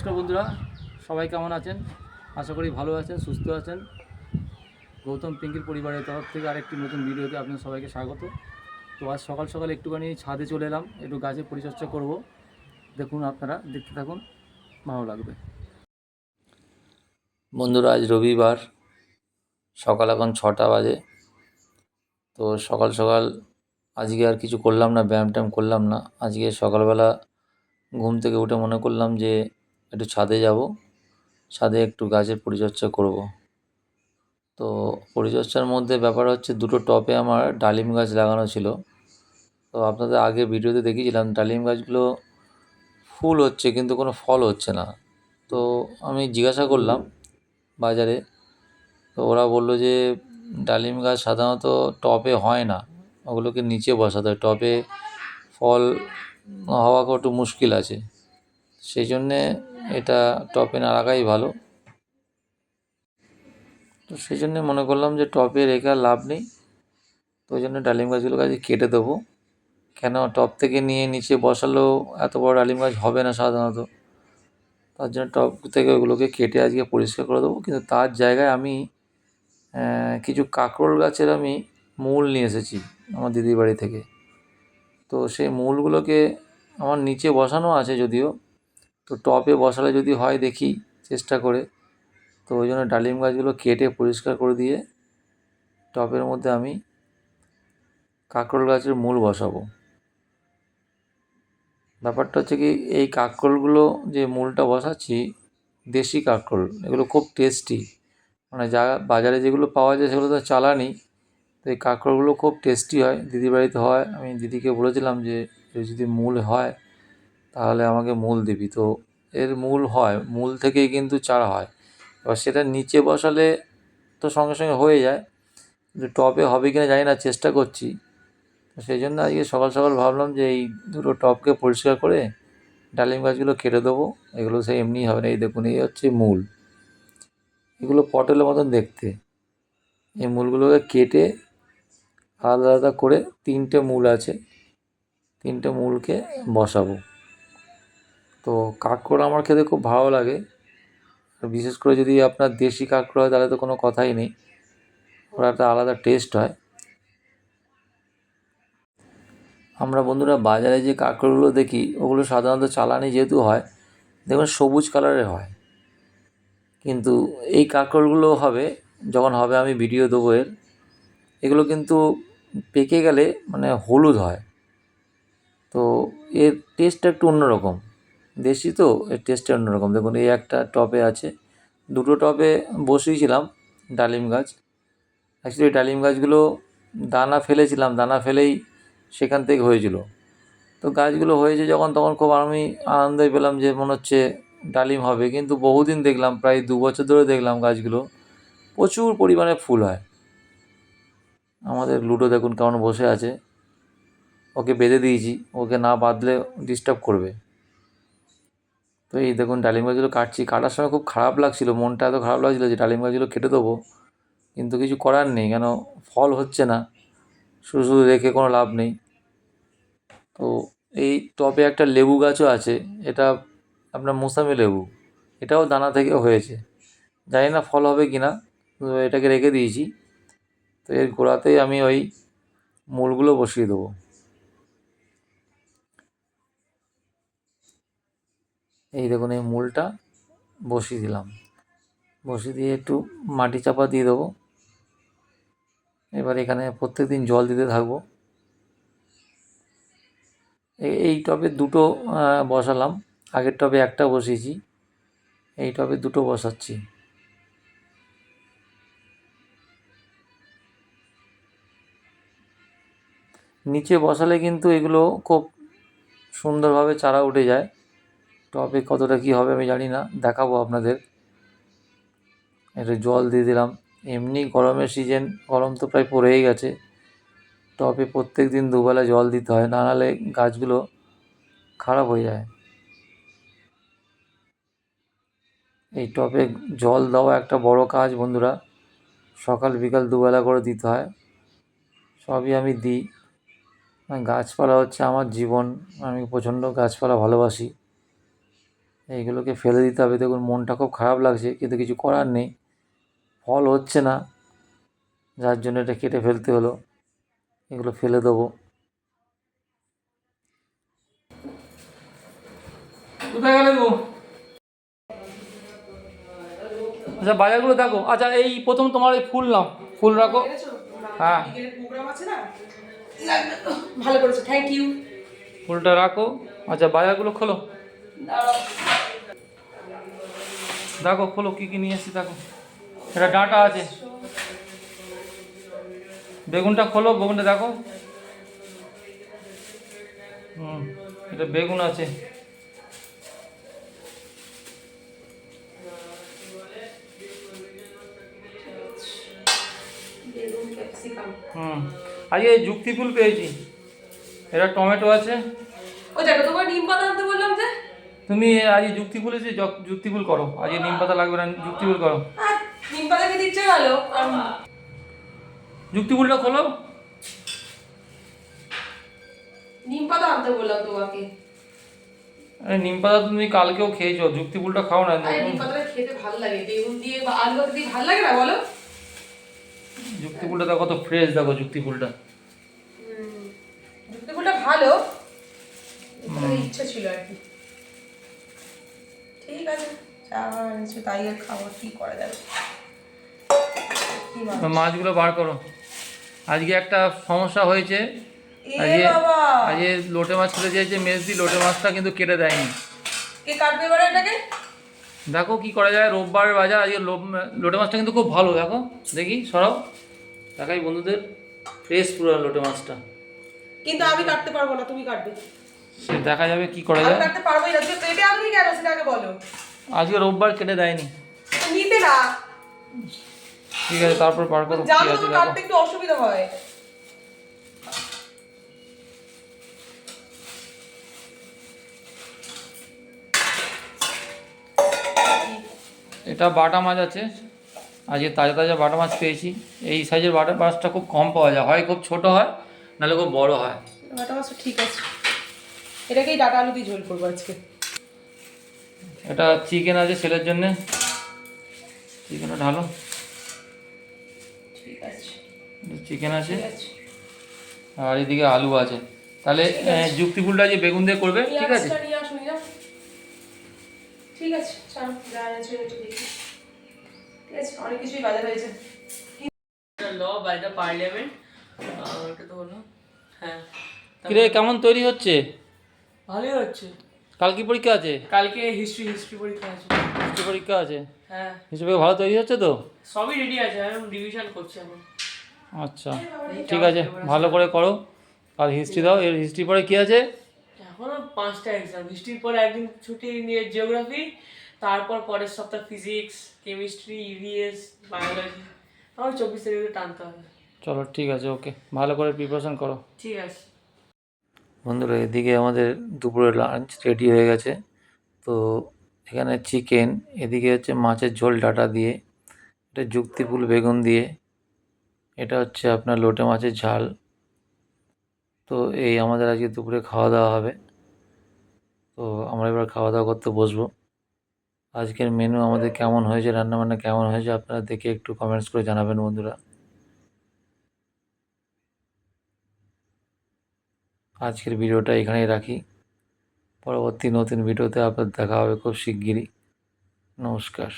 নমস্কার বন্ধুরা, সবাই কেমন আছেন? আশা করি ভালো আছেন, সুস্থ আছেন। গৌতম পিঙ্কির পরিবারের তরফ থেকে আরেকটি নতুন ভিডিওতে আপনাদের সবাইকে স্বাগত। তো আজ সকাল সকাল একটুখানি ছাদে চলে এলাম, একটু গাছের পরিচর্যা করব। দেখুন আপনারা, দেখতে থাকুন, ভালো লাগবে। বন্ধুরা, আজ রবিবার, সকাল এখন ছটা বাজে। তো সকাল সকাল আজকে আর কিছু করলাম না ব্যায়াম ট্যায়াম করলাম না। আজকে সকালবেলা ঘুম থেকে উঠে মনে করলাম যে একটু ছাদে যাব। ছাদে একটু গাছের পরিচর্যা করব। তো পরিচর্যার মধ্যে ব্যাপার হচ্ছে দুটো টবে আমার ডালিম গাছ লাগানো ছিল। তো আপনাদের আগে ভিডিওতে দেখিয়েছিলাম ডালিম গাছগুলো ফুল হচ্ছে কিন্তু কোনো ফল হচ্ছে না। তো আমি জিজ্ঞাসা করলাম বাজারে। তো ওরা বলল যে ডালিম গাছ সাধারণত টবে হয় না। ওগুলোকে নিচে বসাতে হয়। টবে ফল হওয়া একটু মুশকিল আছে। সেই জন্যে এটা টবে না রাখাই ভালো। তো সেই জন্যে মনে করলাম যে টবে রেখে আর লাভ নেই। তো ওই জন্য ডালিম গাছগুলোকে আজকে কেটে দেবো। কেন টব থেকে নিয়ে নিচে বসালেও এত বড় ডালিম গাছ হবে না সাধারণত। তার জন্য টব থেকে ওগুলোকে কেটে আজকে পরিষ্কার করে দেবো। কিন্তু তার জায়গায় আমি কিছু কাঁকরোল গাছের আমি মূল নিয়ে এসেছি আমার দিদির বাড়ি থেকে। তো সেই মূলগুলোকে আমার নিচে বসানো আছে যদিও তো টবে বসালে যদি হয় দেখি, চেষ্টা করে। তো ওই জন্য ডালিম গাছগুলো কেটে পরিষ্কার করে দিয়ে টবের মধ্যে আমি কাঁকরোল গাছের মূল বসাবো। ব্যাপারটা হচ্ছে কি, এই কাঁকরোলগুলো যে মূলটা বসাচ্ছি, দেশি কাঁকরোল, এগুলো খুব টেস্টি। মানে যা বাজারে যেগুলো পাওয়া যায় সেগুলো তো চালানি, তো এই কাঁকরোলগুলো খুব টেস্টি হয়। দিদির বাড়িতে হয়, আমি দিদিকে বলেছিলাম যে যদি মূল হয় তাহলে আমাকে মূল দিবি। তো এর মূল হয়, মূল থেকেই কিন্তু চারা হয়। এবার সেটা নিচে বসালে তো সঙ্গে সঙ্গে হয়ে যায়। কিন্তু টবে হবে কিনা জানি না, চেষ্টা করছি। সেই জন্য আজকে সকাল সকাল ভাবলাম যে এই দুটো টবকে পরিষ্কার করে ডালিম গাছগুলো কেটে দেবো। এগুলো সেই এমনিই হবে না। এই দেখুন, এই হচ্ছে মূল। এগুলো পটলের মতন দেখতে। এই মূলগুলোকে কেটে আলাদা আলাদা করে তিনটে মূল আছে। তিনটে মূলকে বসাবো। তো কাঁকড় আমার খেতে খুব ভালো লাগে। বিশেষ করে যদি আপনার দেশি কাঁকড় হয়, তাহলে তো কোনো কথাই নেই। ওরা একটা আলাদা টেস্ট হয়। আমরা বন্ধুরা বাজারে যে কাঁকড়গুলো দেখি, ওগুলো সাধারণত চালানি যেহেতু হয়, দেখুন সবুজ কালারের হয়। কিন্তু এই কাঁকড়গুলো হবে, যখন হবে আমি ভিডিও দেবো এর, এগুলো কিন্তু পেকে গেলে মানে হলুদ হয়। তো এর টেস্টটা একটু অন্যরকম। দেশি তো, এর টেস্টটা অন্যরকম। দেখুন, এই একটা টবে আছে, দুটো টবে বসিয়েছিলাম ডালিম গাছ। অ্যাকচুয়ালি ডালিম গাছগুলো দানা ফেলেছিলাম, দানা ফেলেই সেখান থেকে হয়েছিল। তো গাছগুলো হয়েছে যখন, তখন খুব আমি আনন্দই পেলাম যে, মনে হচ্ছে ডালিম হবে। কিন্তু বহুদিন দেখলাম, প্রায় দু বছর ধরে দেখলাম গাছগুলো প্রচুর পরিমাণে ফুল হয়। আমাদের লুডো দেখুন কেমন বসে আছে। ওকে বেঁধে দিয়েছি, ওকে না বাঁধলে ডিস্টার্ব করবে। তো এই দেখুন ডালিম গাছগুলো কাটছি, কাটার সময় খুব খারাপ লাগছিল, মনটা এত খারাপ লাগছিল যে ডালিম গাছগুলো কেটে দেবো। কিন্তু কিছু করার নেই, কেন ফল হচ্ছে না, শুধু শুধু রেখে কোনো লাভ নেই। তো এই টবে একটা লেবু গাছও আছে, এটা আপনার মোসামি লেবু, এটাও দানা থেকে হয়েছে। জানি না ফল হবে কি না এটাকে রেখে দিয়েছি। তো এর গোড়াতেই আমি ওই মূলগুলো বসিয়ে দেবো। এই দেখুন, এই মূলটা বসিয়ে দিলাম। বসিয়ে দিয়ে একটু মাটি চাপা দিয়ে দেবো। এবার এখানে প্রত্যেক দিন জল দিতে থাকব। এই টবে দুটো বসালাম। আগের টবে একটা বসিয়েছি। এই টবে দুটো বসাচ্ছি। নিচে বসালে কিন্তু এগুলো খুব সুন্দরভাবে চারা উঠে যায়। টবে কতটা কী হবে আমি জানি না, দেখাবো আপনাদের। একটু জল দিয়ে দিলাম। এমনি গরমের সিজন গরম তো প্রায় পড়েই গেছে। টবে প্রত্যেক দিন দুবেলা জল দিতে হয়, না নাহলে গাছগুলো খারাপ হয়ে যায়। এই টবে জল দেওয়া একটা বড় কাজ বন্ধুরা। সকাল বিকাল দুবেলা করে দিতে হয়। সবই আমি দিই। গাছপালা হচ্ছে আমার জীবন, আমি প্রচণ্ড গাছপালা ভালোবাসি। এইগুলোকে ফেলে দিতে হবে। দেখুন মনটা খুব খারাপ লাগছে কিন্তু কিছু করার নেই। ফল হচ্ছে না যার জন্য এটা কেটে ফেলতে হলো। এগুলো ফেলে দেবো। কোথায় গেলে গো? আচ্ছা বাজারগুলো দেখো। আচ্ছা এই প্রথম তোমার এই ফুল নাও। ফুল রাখো। হ্যাঁ। প্রোগ্রাম আছে না? লাগবে তো। ভালো করেছ থ্যাংক ইউ ফুলটা রাখো। আচ্ছা বাজারগুলো খোলো। দেখো খোলো কী কী নিয়ে এসছি দেখো। এটা ডাঁটা আছে। বেগুনটা খোলো বেগুনটা দেখো। হুম এটা বেগুন আছে। হুম আজকে যুক্তি ফুল পেয়েছি। এটা টমেটো আছে। ওই দেখো তোমার ডিম পাতা আনতে বললাম যে তুমি আজ যুক্তি ফুল এসে যুক্তি ফুল করো। আজ নিম পাতা লাগবে না। যুক্তি ফুল করো। ডিম পাতা ইচ্ছে গেল। যুক্তি ফুলটা খোলো। ডিম পাতা আনতে বললাম তোমাকে। আরে নিম পাতা তুমি কালকেও খেয়েছো। যুক্তি ফুলটা খাও না। ডিম পাতাটা খেতে ভালো লাগে। বেগুন দিয়ে বা আলু দিয়ে ভালো লাগে না বলো? যুক্তি ফুলটা দেখো কত ফ্রেশ দেখো যুক্তি ফুলটা যুক্তি ফুলটা ভালো। ইচ্ছা ছিল আর কি। ঠিক আছে চা এনেছো তাই আর খাব কি করা যাবে? মাছগুলো বার করো। আজকে একটা সমস্যা হয়েছে। আজকে আজকে লোটে মাছ খেতে চেয়েছে মেজদি লোটে মাছটা কিন্তু কেটে দেয়নি। কে কাটবে এবারে এটাকে? দেখো কি করা যায় রোববার বাজার আজকে লোটে মাছটা কিন্তু খুব ভালো দেখো। দেখি সরাও। দেখাই বন্ধুদের ফ্রেশ পুরো লোটে মাছটা। কিন্তু আমি কাটতে পারব না তুমি কাটবে। সে দেখা যাবে কি করা যায়। কাটতে পারবোই না কেন সেটা আগে বলো। আজকে রোববার কেটে দেয়নি। নিতে না। ঠিক আছে তারপর বার করো কি আছে কাটতে একটু অসুবিধা হয়। এটা বাটা মাছ আছে। আজকে তাজা তাজা বাটা মাছ পেয়েছি। এই সাইজের বাটা মাছটা খুব কম পাওয়া যায়। হয় খুব ছোট হয় নাহলে খুব বড় হয়। বাটা মাছ ঠিক আছে। এটাকেই ডাটা আলু দিয়ে ঝোল করব আজকে। এটা চিকেন আছে ছেলের জন্যে। চিকেনটা ঢালো। ঠিক আছে। চিকেন আছে। আর এদিকে আলু আছে। তাহলে যুক্তি ফুলটা যে বেগুন দিয়ে করবে ঠিক আছে? ঠিক আছে চলো যা আছে একটু দেখি ঠিক আছে অনেক কিছুই বাজার হয়েছে। ল বাই দ্য পার্লামেন্ট ওটা তো হলো হ্যাঁ। কিরে কেমন তৈরি হচ্ছে? ভালোই হচ্ছে। কাল কি পরীক্ষা আছে? কালকে হিস্ট্রি হিস্ট্রি পরীক্ষা আছে। হিস্ট্রি পরীক্ষা আছে? হ্যাঁ। হিসেবে ভালো তৈরি হচ্ছে তো? সবই রেডি আছে আমি রিভিশন করছি এখন। আচ্ছা ঠিক আছে ভালো করে করো। কাল হিস্ট্রি দাও এর হিস্ট্রি পরে কি আছে? এখনও পাঁচটা এক্সাম হিস্ট্রির পরে একদিন ছুটি নিয়ে জিওগ্রাফি তারপর পরের সপ্তাহ ফিজিক্স কেমিস্ট্রি ইভিএস বায়োলজি আমার চব্বিশ তারিখে টানতে হবে। চলো ঠিক আছে ওকে ভালো করে প্রিপারেশন করো। ঠিক আছে। বন্ধুরা, এদিকে আমাদের দুপুরে লাঞ্চ রেডি হয়ে গেছে। তো এখানে চিকেন এদিকে হচ্ছে মাছের ঝোল ডাটা দিয়ে, এটা যুক্তিফুল বেগুন দিয়ে, এটা হচ্ছে আপনার লোটে মাছের ঝাল। তো এই আমাদের আজকে দুপুরে খাওয়া দাওয়া হবে। তো আমরা এবার খাওয়া দাওয়া করতে বসবো। আজকের মেনু আমাদের কেমন হয়েছে, রান্নাবান্না কেমন হয়েছে, আপনারা দেখে একটু কমেন্টস করে জানাবেন বন্ধুরা। আজকের ভিডিওটা এখানেই রাখি। পরবর্তী নতুন ভিডিওতে আপনার দেখা হবে খুব শিগগিরই। নমস্কার।